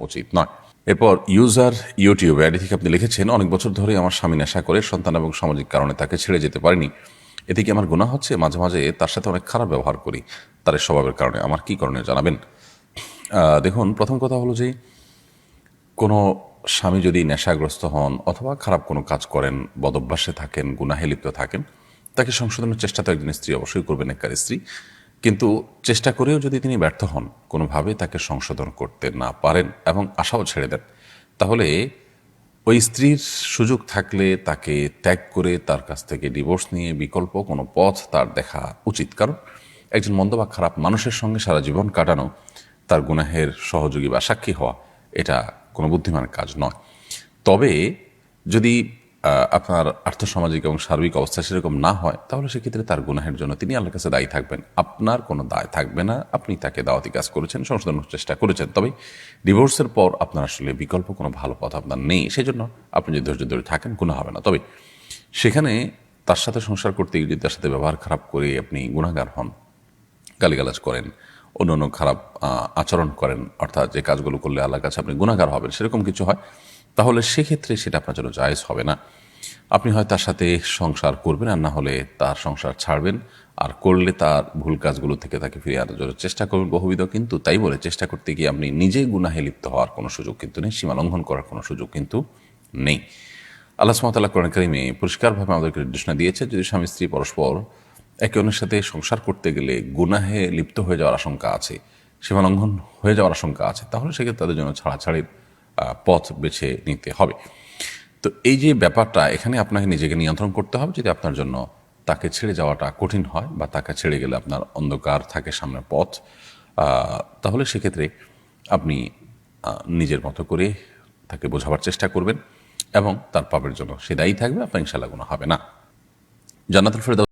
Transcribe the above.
উচিত নয়। এরপর ইউজার ইউটিউবে আইডি থেকে আপনি লিখেছেন? অনেক বছর ধরে আমার স্বামী নেশা করে, সন্তান এবং সামাজিক কারণে তাকে ছেড়ে যেতে পারেনি। এতে কি আমার গুণা হচ্ছে? মাঝে মাঝে তার সাথে অনেক খারাপ ব্যবহার করি। তার স্বভাবের কারণে আমার কি করণীয় জানাবেন? দেখুন, প্রথম কথা হলো যে, কোনো স্বামী যদি নেশাগ্রস্ত হন অথবা খারাপ কোনো কাজ করেন, বদভ্যাসে থাকেন, গুনাহে লিপ্ত থাকেন, তাকে সংশোধনের চেষ্টা তো একজন স্ত্রী অবশ্যই করবেন একবার স্ত্রী। কিন্তু চেষ্টা করেও যদি তিনি ব্যর্থ হন, কোনোভাবে তাকে সংশোধন করতে না পারেন এবং আশাও ছেড়ে দেন, তাহলে ওই স্ত্রীর সুযোগ থাকলে তাকে ত্যাগ করে তার কাছ থেকে ডিভোর্স নিয়ে বিকল্প কোনো পথ তার দেখা উচিত। কারণ একজন মন্দ বা খারাপ মানুষের সঙ্গে সারা জীবন কাটানো তার গুনাহের সহযোগী বা সাক্ষী হওয়া, এটা কোনো বুদ্ধিমান কাজ নয়। তবে যদি আপনার আর্থসামাজিক এবং সার্বিক অবস্থা সেরকম না হয়, তাহলে সেক্ষেত্রে তার গুনাহের জন্য তিনি আল্লাহর কাছে দায়ী থাকবেন। আপনার কোনো দায় থাকবে না। আপনি তাকে দাওয়াতি কাজ করেছেন সংশোধনের চেষ্টা করেছেন। তবে ডিভোর্সের পর আপনার আসলে বিকল্প কোনো ভালো পথ আপনার নেই। সেই জন্য আপনি যদি ধৈর্য ধরে থাকেন গুণা হবে না। তবে সেখানে তার সাথে সংসার করতে গিয়ে যদি তার সাথে ব্যবহার খারাপ করে আপনি গুণাগার হন, গালিগালাজ করেন অন্য অন্য খারাপ আচরণ করেন, অর্থাৎ যে কাজগুলো করলে আল্লাহর কাছে আপনি গুণাগার হবেন, সেরকম কিছু হয়। তাহলে সেক্ষেত্রে সেটা আপনার জন্য জায়েজ হবে না। আপনি হয় তার সাথে সংসার করবেন আর না হলে তার সংসার ছাড়বেন। আর করলে তার ভুল কাজগুলো থেকে তাকে ফিরে আনার জন্য চেষ্টা করবেন বহুবিধ, কিন্তু তাই বলে চেষ্টা করতে গিয়ে আপনি নিজে গুনাহে লিপ্ত হওয়ার কোনো সুযোগ কিন্তু নেই, সীমা লঙ্ঘন করার কোনো সুযোগ কিন্তু নেই। আল্লাহ সুমতাল্লাহ কোরআন কারিমে পরিষ্কারভাবে আমাদেরকে নির্দেশনা দিয়েছে, যদি স্বামী স্ত্রী পরস্পর একে অন্যের সাথে সংসার করতে গেলে গুনাহে লিপ্ত হয়ে যাওয়ার আশঙ্কা আছে, সীমা লঙ্ঘন হয়ে যাওয়ার আশঙ্কা আছে, তাহলে সেক্ষেত্রে তাদের জন্য ছাড়াছাড়ির পথ বেছে নিতে হবে। তো এই যে ব্যাপারটা, এখানে আপনাকে নিজেকে নিয়ন্ত্রণ করতে হবে যদি আপনার জন্য তাকে ছেড়ে যাওয়াটা কঠিন হয় বা তাকে ছেড়ে গেলে আপনার অন্ধকার থাকে সামনে পথ তাহলে সেক্ষেত্রে আপনি নিজের মতো করে তাকে বোঝাবার চেষ্টা করবেন এবং তার পাপের জন্য সে দায়ী থাকবে। আপনার ইনশাল্লাহ কোনো হবে না। জান্নাতুল ফেরদাউস